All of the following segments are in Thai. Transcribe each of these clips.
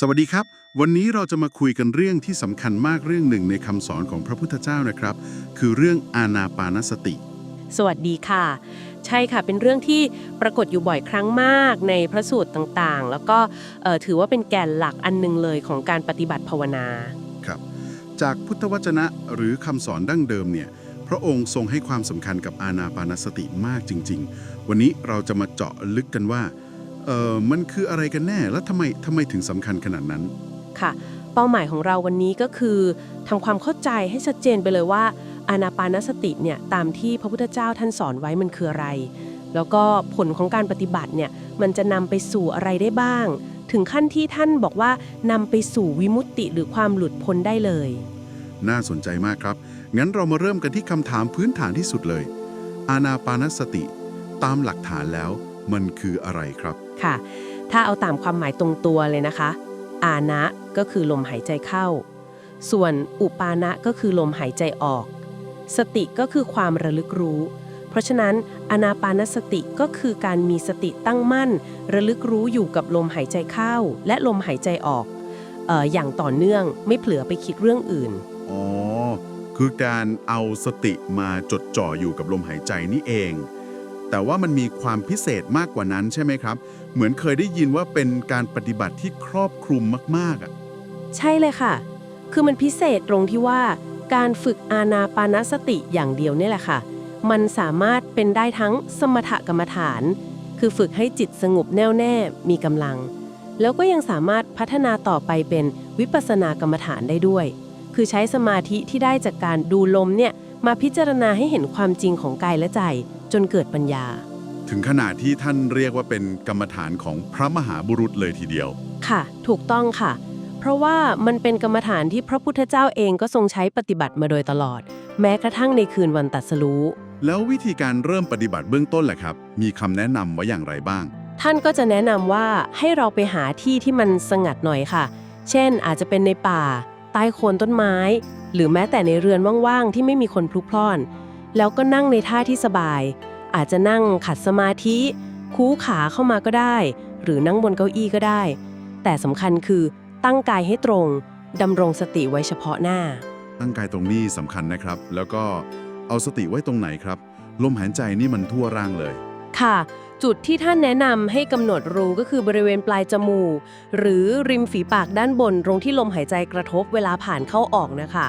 สวัสดีครับ วันนี้เราจะมาคุยกันเรื่องที่สำคัญมากเรื่องหนึ่งในคำสอนของพระพุทธเจ้านะครับ คือเรื่องอานาปานสติ สวัสดีค่ะ ใช่ค่ะ เป็นเรื่องที่ปรากฏอยู่บ่อยครั้งมากในพระสูตรต่างๆ แล้วก็เอ่อถือว่าเป็นแก่นหลักอันหนึงเลยของการปฏิบัติภาวนาครับ จากพุทธวจนะหรือคำสอนดั้งเดิมเนี่ยพระองค์ทรงให้ความสำคัญกับอานาปานสติมากจริง ๆ วันนี้เราจะมาเจาะลึกกันว่า เออมันคืออะไรกันแน่ และทำไมทำไมถึงสำคัญขนาดนั้น ค่ะ เป้าหมายของเราวันนี้ก็คือทำความเข้าใจให้ชัดเจนไปเลยว่า อานาปานสติเนี่ยตามที่พระพุทธเจ้าท่านสอนไว้มันคืออะไร แล้วก็ผลของการปฏิบัติเนี่ยมันจะนำไปสู่อะไรได้บ้าง ถึงขั้นที่ท่านบอกว่านำไปสู่วิมุตติหรือความหลุดพ้นได้เลย น่าสนใจมากครับ งั้นเรามาเริ่มกันที่คำถามพื้นฐานที่สุดเลย อานาปานสติ ตามหลักฐานแล้ว มันคืออะไรครับ ค่ะ ถ้าเอาตามความหมายตรงตัวเลยนะคะ อานะก็คือลมหายใจเข้า ส่วนอุปานะก็คือลมหายใจออก สติก็คือความระลึกรู้ เพราะฉะนั้นอานาปานสติก็คือการมีสติตั้งมั่น ระลึกรู้อยู่กับลมหายใจเข้า และลมหายใจออกเอออย่างต่อเนื่องไม่เผลอไปคิดเรื่องอื่น อ๋อ คือการเอาสติมาจดจ่ออยู่กับลมหายใจนี่เอง แต่ว่ามันมีความพิเศษมากกว่านั้นใช่ไหมครับ เหมือนเคยได้ยินว่าเป็นการปฏิบัติที่ครอบคลุมมากๆอะใช่เลยค่ะ คือมันพิเศษตรงที่ว่า การฝึกอานาปานสติอย่างเดียวเนี่ยแหละค่ะ มันสามารถเป็นได้ทั้งสมถกรรมฐาน คือฝึกให้จิตสงบแน่วแน่ มีกำลัง แล้วก็ยังสามารถพัฒนาต่อไปเป็นวิปัสสนากรรมฐานได้ด้วย คือใช้สมาธิที่ได้จากการดูลมเนี่ยมาพิจารณาให้เห็นความจริงของกายและใจ นเกิดปัญญา ถึงขนาดที่ท่านเรียกว่าเป็นกรรมฐานของพระมหาบุรุษเลยทีเดียว ค่ะ ถูกต้องค่ะ เพราะว่ามันเป็นกรรมฐานที่พระพุทธเจ้าเองก็ทรงใช้ปฏิบัติมาโดยตลอด แม้กระทั่งในคืนวันตรัสรู้แล้ววิธีการเริ่มปฏิบัติเบื้องต้นแหละครับ มีคำแนะนำไว้อย่างไรบ้าง ท่านก็จะแนะนำว่าให้เราไปหาที่ที่มันสงัดหน่อยค่ะ เช่นอาจจะเป็นในป่า ใต้โคนต้นไม้ หรือแม้แต่ในเรือนว่างๆ ที่ไม่มีคนพลุกพล่อน แล้วก็นั่งในท่าที่สบาย อาจจะนั่งขัดสมาธิ คูขาเข้ามาก็ได้ หรือนั่งบนเก้าอี้ก็ได้ แต่สำคัญคือตั้งกายให้ตรงดำรงสติไว้เฉพาะหน้า ตั้งกายตรงนี้สำคัญนะครับ แล้วก็เอาสติไว้ตรงไหนครับ ลมหายใจนี่มันทั่วร่างเลย ค่ะ จุดที่ท่านแนะนำให้กำหนดรู้ก็คือบริเวณปลายจมูก หรือริมฝีปากด้านบนตรงที่ลมหายใจกระทบเวลาผ่านเข้าออกนะคะ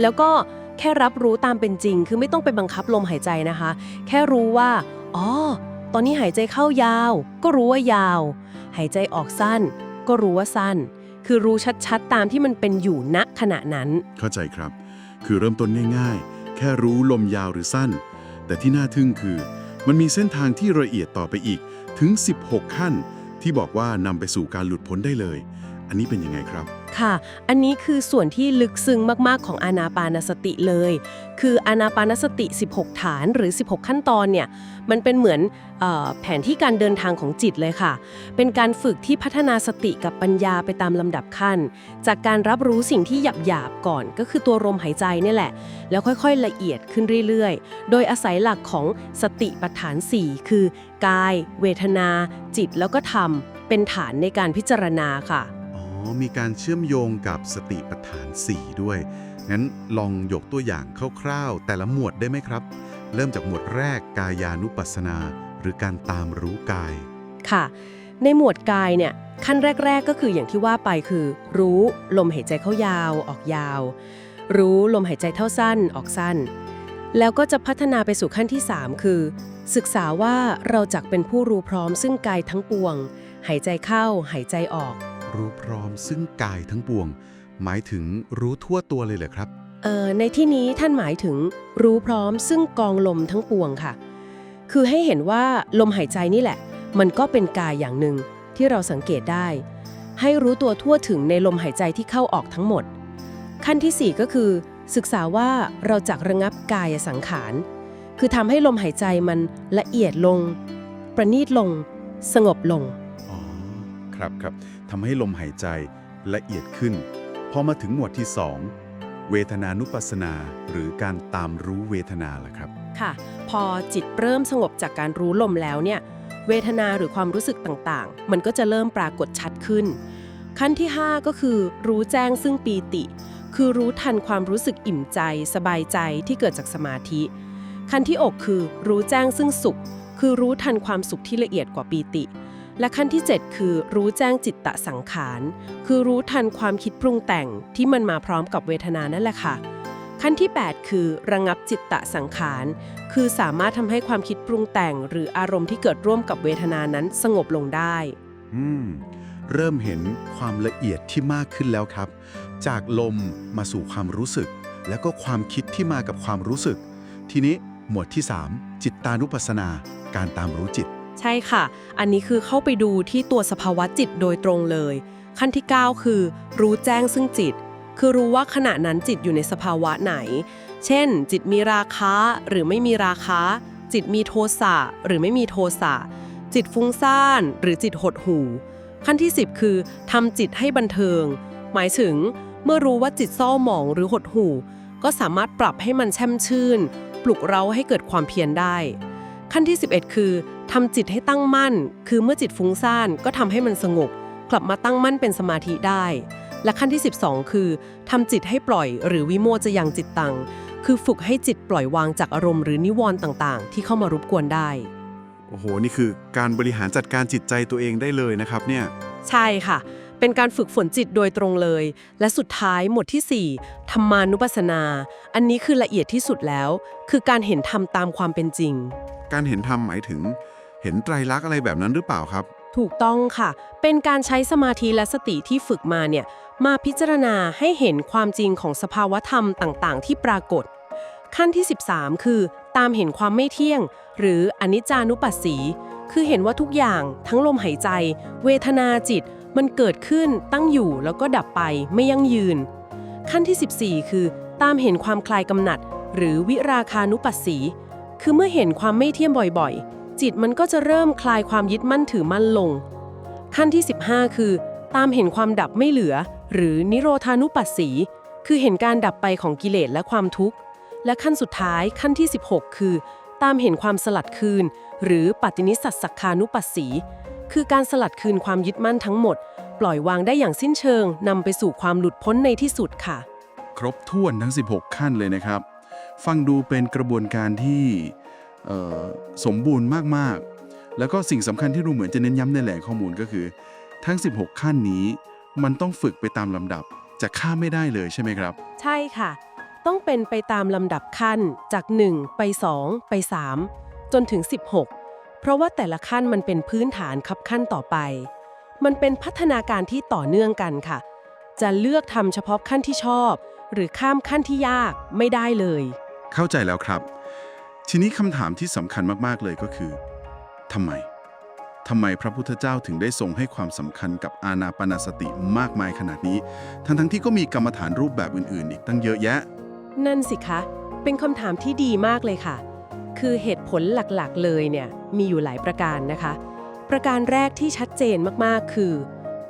แล้วก็ แค่รับรู้ตามเป็นจริง คือไม่ต้องไปบังคับลมหายใจนะคะ แค่รู้ว่า อ๋อ ตอนนี้หายใจเข้ายาว ก็รู้ว่ายาว หายใจออกสั้น ก็รู้ว่าสั้น คือรู้ชัดๆ ตามที่มันเป็นอยู่ณขณะนั้น เข้าใจครับ คือเริ่มต้นง่ายๆ แค่รู้ลมยาวหรือสั้น แต่ที่น่าทึ่งคือ มันมีเส้นทางที่ละเอียดต่อไปอีกถึง 16 ขั้น ที่บอกว่านำไปสู่การหลุดพ้นได้เลย อันนี้เป็นยังไงครับ ค่ะ อันนี้คือส่วนที่ลึกซึ้งมาก ๆ ของอานาปานสติเลย คืออานาปานสติ 16 ฐานหรือ 16 ขั้นตอนเนี่ย มันเป็นเหมือนออแผนที่การเดินทางของจิตเลยค่ะ เป็นการฝึกที่พัฒนาสติกับปัญญาไปตามลำดับขั้น จากการรับรู้สิ่งที่หยาบๆก่อน ก็คือตัวลมหายใจนี่แหละ แล้วค่อยๆ ละเอียดขึ้นเรื่อยๆ โดยอาศัยหลักของสติปัฏฐาน 4 คือกาย เวทนา จิตแล้วก็ธรรมเป็นฐานในการพิจารณาค่ะ มีการเชื่อมโยงกับสติปัฏฐาน 4 ด้วย งั้นลองยกตัวอย่างคร่าวๆ แต่ละหมวดได้ไหมครับ เริ่มจากหมวดแรกกายานุปัสสนา หรือการตามรู้กาย ค่ะ ในหมวดกายเนี่ยขั้นแรก ๆ ก็คืออย่างที่ว่าไปคือ รู้ลมหายใจเข้ายาวออกยาว รู้ลมหายใจเข้าสั้นออกสั้น แล้วก็จะพัฒนาไปสู่ขั้นที่ 3 คือ ศึกษาว่าเราจักเป็นผู้รู้พร้อมซึ่งกายทั้งปวง หายใจเข้าหายใจออก รู้พร้อมซึ่งกายทั้งปวง หมายถึงรู้ทั่วตัวเลยเหรอครับ เอ่อในที่นี้ท่านหมายถึงรู้พร้อมซึ่งกองลมทั้งปวงค่ะ คือให้เห็นว่าลมหายใจนี่แหละ มันก็เป็นกายอย่างหนึ่งที่เราสังเกตได้ ให้รู้ตัวทั่วถึงในลมหายใจที่เข้าออกทั้งหมด ขั้นที่ 4 ก็คือ ศึกษาว่าเราจักระงับกายสังขาร คือทำให้ลมหายใจมันละเอียดลง ประณีตลง สงบลง อ๋อ ครับครับ ทำให้ลมหายใจละเอียดขึ้น พอมาถึงหมวดที่ 2 เวทนานุปัสนา หรือการตามรู้เวทนาล่ะครับ ค่ะ พอจิตเริ่มสงบจากการรู้ลมแล้วเนี่ย เวทนาหรือความรู้สึกต่างๆ มันก็จะเริ่มปรากฏชัดขึ้น ขั้นที่ 5 ก็คือรู้แจ้งซึ่งปีติ คือรู้ทันความรู้สึกอิ่มใจ สบายใจที่เกิดจากสมาธิ ขั้นที่ 6 คือรู้แจ้งซึ่งสุข คือรู้ทันความสุขที่ละเอียดกว่าปีติ และขั้นที่ 7 คือรู้แจ้งจิตตะสังขาร คือรู้ทันความคิดปรุงแต่งที่มันมาพร้อมกับเวทนานั่นแหละค่ะ ขั้นที่ 8 คือระงับจิตตะสังขาร คือสามารถทำให้ความคิดปรุงแต่ง หรืออารมณ์ที่เกิดร่วมกับเวทนานั้นสงบลงได้ อืม เริ่มเห็นความละเอียดที่มากขึ้นแล้วครับ จากลมมาสู่ความรู้สึก แล้วก็ความคิดที่มากับความรู้สึก ทีนี้หมวดที่ 3 จิตตานุปัสสนา การตามรู้จิต ใช่ค่ะ อันนี้คือเข้าไปดูที่ตัวสภาวะจิตโดยตรงเลย ขั้นที่ 9 คือ รู้แจ้งซึ่งจิต คือรู้ว่าขณะนั้นจิตอยู่ในสภาวะไหน เช่น จิตมีราคะหรือไม่มีราคะจิตมีโทสะหรือไม่มีโทสะ จิตฟุ้งซ่าน หรือจิตหดหู่ ขั้นที่ 10 คือทำจิตให้บันเทิง หมายถึง เมื่อรู้ว่าจิตเศร้าหมองหรือหดหู่ ก็สามารถปรับให้มันแช่มชื่น ปลุกเร้าให้เกิดความเพียรได้ ขั้นที่ 11 คือ ทำจิตให้ตั้งมั่น คือเมื่อจิตฟุ้งซ่านก็ทำให้มันสงบ กลับมาตั้งมั่นเป็นสมาธิได้ และขั้นที่ 12 คือทำจิตให้ปล่อยหรือวิโมจะยังจิตตัง คือฝึกให้จิตปล่อยวางจากอารมณ์หรือนิวรณ์ต่างๆ ที่เข้ามารบกวนได้ โอ้โห นี่คือการบริหารจัดการจิตใจตัวเองได้เลยนะครับเนี่ย ใช่ค่ะ เป็นการฝึกฝนจิตโดยตรงเลย และสุดท้ายหมวดที่ 4ธรรมานุปัสสนา อันนี้คือละเอียดที่สุดแล้ว คือการเห็นธรรมตามความเป็นจริง การเห็นธรรมหมายถึง เห็นไตรลักษณ์อะไรแบบนั้นหรือเปล่าครับ ถูกต้องค่ะ เป็นการใช้สมาธิและสติที่ฝึกมาเนี่ย มาพิจารณาให้เห็นความจริงของสภาวธรรมต่าง ๆ ที่ปรากฏ ขั้นที่ 13 คือ ตามเห็นความไม่เที่ยง หรืออนิจจานุปัสสี คือเห็นว่าทุกอย่างทั้งลมหายใจ เวทนาจิต มันเกิดขึ้นตั้งอยู่แล้วก็ดับไปไม่ยั่งยืน ขั้นที่ 14 คือ ตามเห็นความคลายกำหนัด หรือวิราคานุปัสสี คือเมื่อเห็นความไม่เที่ยงบ่อยๆ จิตมันก็จะเริ่มคลายความยึดมั่นถือมั่นลง ขั้นที่ 15 คือ ตามเห็นความดับไม่เหลือ หรือนิโรธานุปัสสี คือเห็นการดับไปของกิเลสและความทุกข์ และขั้นสุดท้ายขั้นที่ 16 คือ ตามเห็นความสลัดคืน หรือปฏินิสสัสสคานุปัสสี คือการสลัดคืนความยึดมั่นทั้งหมด ปล่อยวางได้อย่างสิ้นเชิงนำไปสู่ความหลุดพ้นในที่สุดค่ะ ครบถ้วนทั้ง 16 ขั้นเลยนะครับ ฟังดูเป็นกระบวนการที่ สมบูรณ์มากๆ แล้วก็สิ่งสำคัญที่ดูเหมือนจะเน้นย้ำในแหล่งข้อมูลก็คือ ทั้ง 16 ขั้นนี้มันต้องฝึกไปตามลำดับจะข้ามไม่ได้เลยใช่ไหมครับ ใช่ค่ะ ต้องเป็นไปตามลำดับขั้นจาก 1 ไป 2 ไป 3 จนถึง 16 เพราะว่าแต่ละขั้นมันเป็นพื้นฐานขับขั้นต่อไป มันเป็นพัฒนาการที่ต่อเนื่องกันค่ะ จะเลือกทำเฉพาะขั้นที่ชอบ หรือข้ามขั้นที่ยากไม่ได้เลย เข้าใจแล้วครับ ทีนี้คำถามที่สำคัญมากๆเลยก็คือทำไมทำไมพระพุทธเจ้าถึงได้ทรงให้ความสำคัญกับอานาปานสติมากมายขนาดนี้ ทั้งๆที่ก็มีกรรมฐานรูปแบบอื่น ๆ อีกตั้งเยอะแยะ นั่นสิคะ เป็นคำถามที่ดีมากเลยค่ะ คือเหตุผลหลักๆ เลยเนี่ยมีอยู่หลายประการนะคะ ประการแรกที่ชัดเจนมากๆ คือ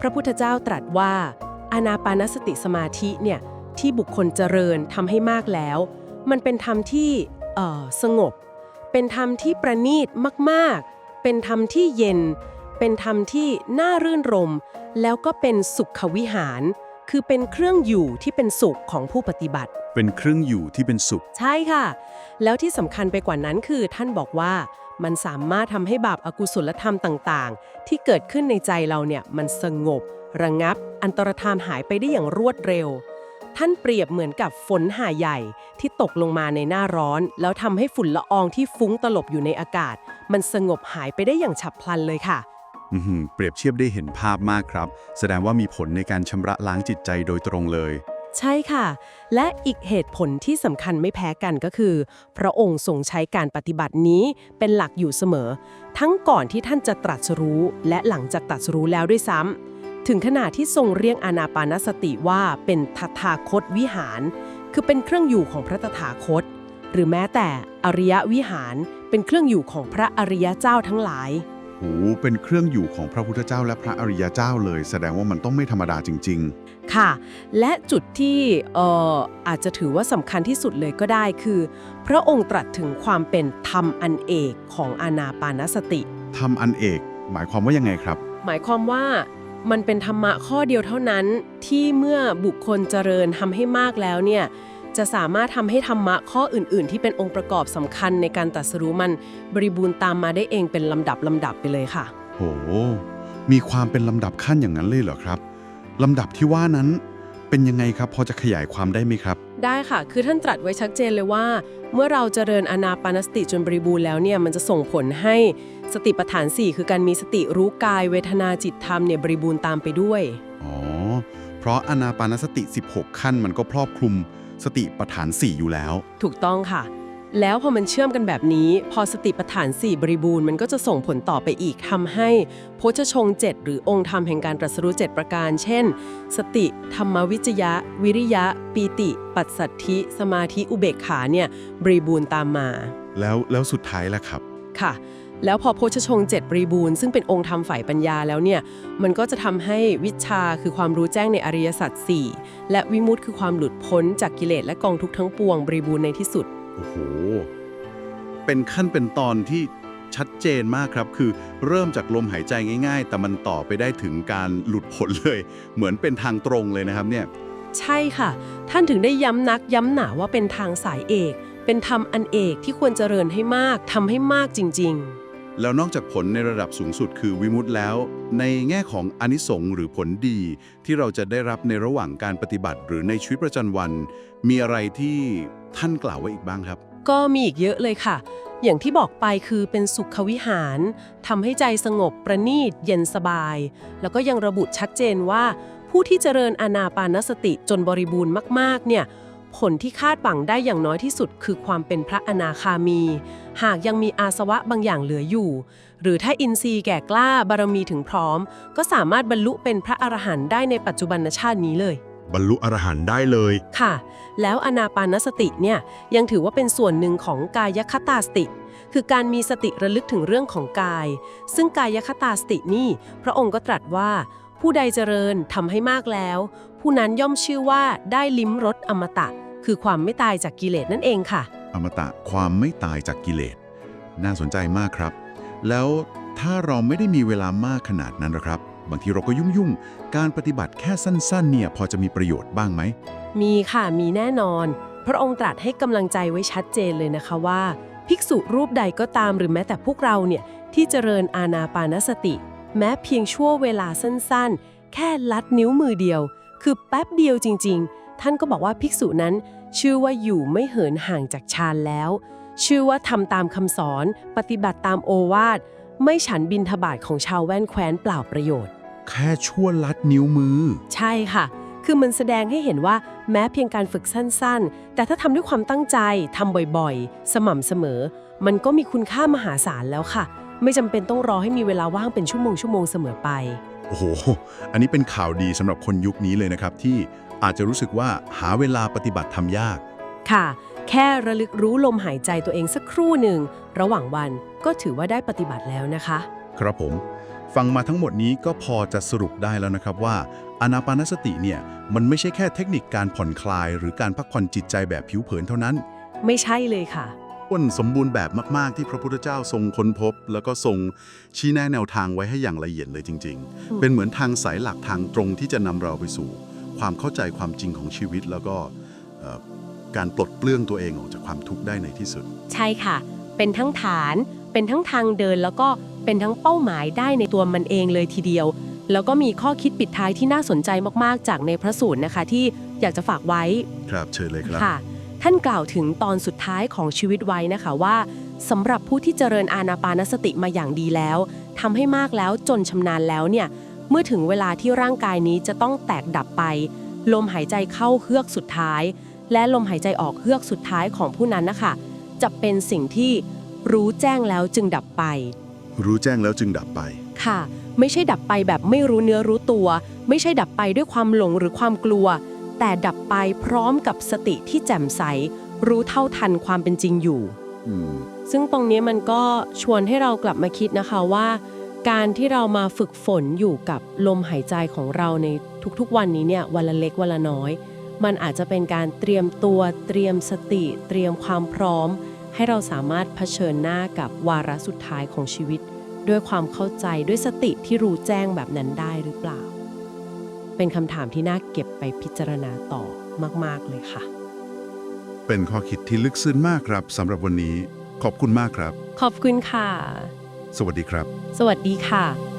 พระพุทธเจ้าตรัสว่าอานาปานสติสมาธิเนี่ยที่บุคคลเจริญทำให้มากแล้ว มันเป็นธรรมที่ สงบ เป็นธรรมที่ประณีตมาก ๆ เป็นธรรมที่เย็น เป็นธรรมที่น่ารื่นรม แล้วก็เป็นสุขวิหาร คือเป็นเครื่องอยู่ที่เป็นสุขของผู้ปฏิบัติ เป็นเครื่องอยู่ที่เป็นสุข ใช่ค่ะ แล้วที่สำคัญไปกว่านั้นคือท่านบอกว่ามันสามารถทำให้บาปอากุศลธรรมต่าง ๆ ที่เกิดขึ้นในใจเราเนี่ยมันสงบ ระงับ อันตรธานหายไปได้อย่างรวดเร็ว ท่านเปรียบเหมือนกับฝนหาใหญ่ที่ตกลงมาในหน้าร้อน แล้วทำให้ฝุ่นละอองที่ฟุ้งตลบอยู่ในอากาศ มันสงบหายไปได้อย่างฉับพลันเลยค่ะ อือหือเปรียบเทียบได้เห็นภาพมากครับ แสดงว่ามีผลในการชำระล้างจิตใจโดยตรงเลย ใช่ค่ะ และอีกเหตุผลที่สำคัญไม่แพ้กันก็คือ พระองค์ทรงใช้การปฏิบัตินี้เป็นหลักอยู่เสมอ ทั้งก่อนที่ท่านจะตรัสรู้และหลังจากตรัสรู้แล้วด้วยซ้ำ ถึงขนาดที่ทรงเรียกอานาปานสติว่าเป็นทถาคตวิหาร คือเป็นเครื่องอยู่ของพระตถาคต หรือแม้แต่อริยวิหารเป็นเครื่องอยู่ของพระอริยเจ้าทั้งหลายโหเป็นเครื่องอยู่ของพระพุทธเจ้าและพระอริยเจ้าเลย แสดงว่ามันต้องไม่ธรรมดาจริงค่ะ และจุดที่เอ่ออาจจะถือว่าสำคัญที่สุดเลยก็ได้คือ พระองค์ตรัสถึงความเป็นธรรมอันเอกของอานาปานสติๆทำอันเอก หมายความว่ายังไงครับ หมายความว่า มันเป็นธรรมะข้อเดียวเท่านั้นที่เมื่อบุคคลเจริญทำให้มากแล้วเนี่ยจะสามารถทำให้ธรรมะข้ออื่น ๆ ที่เป็นองค์ประกอบสำคัญในการตัดสรู้มันบริบูรณ์ตามมาได้เองเป็นลำดับลำดับไปเลยค่ะ โห มีความเป็นลำดับขั้นอย่างนั้นเลยเหรอครับลำดับที่ว่านั้นเป็นยังไงครับ พอจะขยายความได้ไหมครับ ได้ค่ะ คือท่านตรัสไว้ชัดเจนเลยว่า เมื่อเราเจริญอานาปานสติจนบริบูรณ์แล้วเนี่ยมันจะส่งผลให้สติปัฏฐาน 4 คือการมีสติรู้กายเวทนาจิตธรรมเนี่ยบริบูรณ์ตามไปด้วย อ๋อ เพราะอนาปานสติ 16 ขั้นมันก็ครอบคลุมสติปัฏฐาน 4 อยู่แล้ว ถูกต้องค่ะ แล้วพอมันเชื่อมกันแบบนี้ พอสติปัฏฐาน 4 บริบูรณ์มันก็จะส่งผลต่อไปอีกทำให้โพชฌงค์7หรือองค์ธรรมแห่งการตรัสรู้7ประการ เช่น สติ ธรรมวิจยะ วิริยะ ปีติ ปัสสัทธิ สมาธิอุเบกขาเนี่ยบริบูรณ์ตามมา แล้วแล้วสุดท้ายล่ะครับค่ะ แล้วพอโพชฌงค์7บริบูรณ์ซึ่งเป็นองค์ธรรมฝ่ายปัญญาแล้วเนี่ยมันก็จะทำให้วิชาคือความรู้แจ้งในอริยสัจ4และวิมุตติคือความหลุดพ้นจากกิเลสและกองทุกข์ทั้งปวงบริบูรณ์ในที่สุด โอ้โห เป็นขั้นเป็นตอนที่ชัดเจนมากครับ คือเริ่มจากลมหายใจง่าย ๆ แต่มันต่อไปได้ถึงการหลุดพ้นเลย เหมือนเป็นทางตรงเลยนะครับเนี่ย ใช่ค่ะ ท่านถึงได้ย้ำนักย้ำหนาว่าเป็นทางสายเอก เป็นธรรมอันเอกที่ควรเจริญให้มากทำให้มากจริง ๆ แล้วนอกจากผลในระดับสูงสุดคือวิมุตติแล้ว ในแง่ของอนิสงส์หรือผลดี ที่เราจะได้รับในระหว่างการปฏิบัติ หรือในชีวิตประจำวัน มีอะไรที่ท่านกล่าวไว้อีกบ้างครับ ก็มีอีกเยอะเลยค่ะ อย่างที่บอกไปคือเป็นสุขวิหารทำให้ใจสงบประณีตเย็นสบาย แล้วก็ยังระบุชัดเจนว่า ผู้ที่เจริญอานาปานสติจนบริบูรณ์มาก ๆ เนี่ย ผลที่คาดหวังได้อย่างน้อยที่สุดคือความเป็นพระอนาคามี หากยังมีอาสวะบางอย่างเหลืออยู่ หรือถ้าอินทรีย์แก่กล้าบารมีถึงพร้อม ก็สามารถบรรลุเป็นพระอรหันต์ได้ในปัจจุบันชาตินี้เลย บรรลุอรหันต์ได้เลย ค่ะ แล้วอนาปานสติเนี่ยยังถือว่าเป็นส่วนหนึ่งของกายคตาสติ คือการมีสติระลึกถึงเรื่องของกาย ซึ่งกายคตาสตินี่พระองค์ก็ตรัสว่า ผู้ใดเจริญทำให้มากแล้ว ผู้นั้นย่อมชื่อว่าได้ลิ้มรสอมตะ คือความไม่ตายจากกิเลสนั่นเองค่ะ อมตะความไม่ตายจากกิเลส น่าสนใจมากครับ แล้วถ้าเราไม่ได้มีเวลามากขนาดนั้นหรอครับ บางทีเราก็ยุ่งๆการปฏิบัติแค่สั้น ๆ เนี่ยพอจะมีประโยชน์บ้างไหม มีค่ะมีแน่นอน พระองค์ตรัสให้กำลังใจไว้ชัดเจนเลยนะคะว่า ภิกษุรูปใดก็ตามหรือแม้แต่พวกเราเนี่ยที่เจริญอาณาปานสติ แม้เพียงชั่วเวลาสั้นๆ แค่ลัดนิ้วมือเดียว คือแป๊บเดียวจริงๆ ท่านก็บอกว่าภิกษุนั้น ชื่อว่าอยู่ไม่เหินห่างจากฌานแล้ว ชื่อว่าทำตามคำสอน ปฏิบัติตามโอวาท ไม่ฉันบินทบาทของชาวแว่นแคว้นเปล่าประโยชน์ แค่ชั่วลัดนิ้วมือ ใช่ค่ะ คือมันแสดงให้เห็นว่าแม้เพียงการฝึกสั้นๆ แต่ถ้าทำด้วยความตั้งใจทำบ่อยๆ สม่ำเสมอ มันก็มีคุณค่ามหาศาลแล้วค่ะ ไม่จำเป็นต้องรอให้มีเวลาว่างเป็นชั่วโมงชั่วโมงเสมอไป โอ้โห อันนี้เป็นข่าวดีสำหรับคนยุคนี้เลยนะครับ ที่อาจจะรู้สึกว่าหาเวลาปฏิบัติทำยาก ค่ะ แค่ระลึกรู้ลมหายใจตัวเองสักครู่หนึ่ง ระหว่างวันก็ถือว่าได้ปฏิบัติแล้วนะคะ ครับผม ฟังมาทั้งหมดนี้ก็พอจะสรุปได้แล้วนะครับว่าอานาปานสติเนี่ยมันไม่ใช่แค่เทคนิคการผ่อนคลาย หรือการพักผ่อนจิตใจแบบผิวเผินเท่านั้น ไม่ใช่เลยค่ะอ้ วนสมบูรณ์แบบมาก ๆ ที่พระพุทธเจ้าทรงค้นพบ แล้วก็ทรงชี้แนะแนวทางไว้ให้อย่างละเอียดเลยจริงอืมๆเป็นเหมือนทางสายหลักทางตรงที่จะนำเราไปสู่ ความเข้าใจความจริงของชีวิต แล้วก็เอ่อการปลดเปลื้องตัวเองออกจากความทุกข์ได้ในที่สุด ใช่ค่ะ เป็นทั้งฐาน เป็นทั้งทางเดิน แล้วก็เป็นทั้งเป้าหมายได้ในตัวมันเองเลยทีเดียว แล้วก็มีข้อคิดปิดท้ายที่น่าสนใจมากๆ จากในพระสูตรนะคะ ที่อยากจะฝากไว้ครับเชิญเลยครับ ค่ะ ท่านกล่าวถึงตอนสุดท้ายของชีวิตไว้นะคะว่าสำหรับผู้ที่เจริญอานาปานสติมาอย่างดีแล้วทำให้มากแล้วจนชำนาญแล้วเนี่ยเมื่อถึงเวลาที่ร่างกายนี้จะต้องแตกดับไป ลมหายใจเข้าเฮือกสุดท้าย และลมหายใจออกเฮือกสุดท้ายของผู้นั้นนะคะจะเป็นสิ่งที่รู้แจ้งแล้วจึงดับไป รู้แจ้งแล้วจึงดับไป ค่ะ ไม่ใช่ดับไปแบบไม่รู้เนื้อรู้ตัว ไม่ใช่ดับไปด้วยความหลงหรือความกลัว แต่ดับไปพร้อมกับสติที่แจ่มใส รู้เท่าทันความเป็นจริงอยู่อืมซึ่งตรงนี้มันก็ชวนให้เรากลับมาคิดนะคะว่า การที่เรามาฝึกฝนอยู่กับลมหายใจของเราในทุกๆวันนี้เนี่ยวันละเล็กวันละน้อย มันอาจจะเป็นการเตรียมตัวเตรียมสติ เตรียมความพร้อม ให้เราสามารถเผชิญหน้ากับวาระสุดท้ายของชีวิต ด้วยความเข้าใจด้วยสติที่รู้แจ้งแบบนั้นได้หรือเปล่า เป็นคำถามที่น่าเก็บไปพิจารณาต่อมาก ๆ เลยค่ะ เป็นข้อคิดที่ลึกซึ้งมากครับสำหรับวันนี้ ขอบคุณมากครับ ขอบคุณค่ะ สวัสดีครับ สวัสดีค่ะ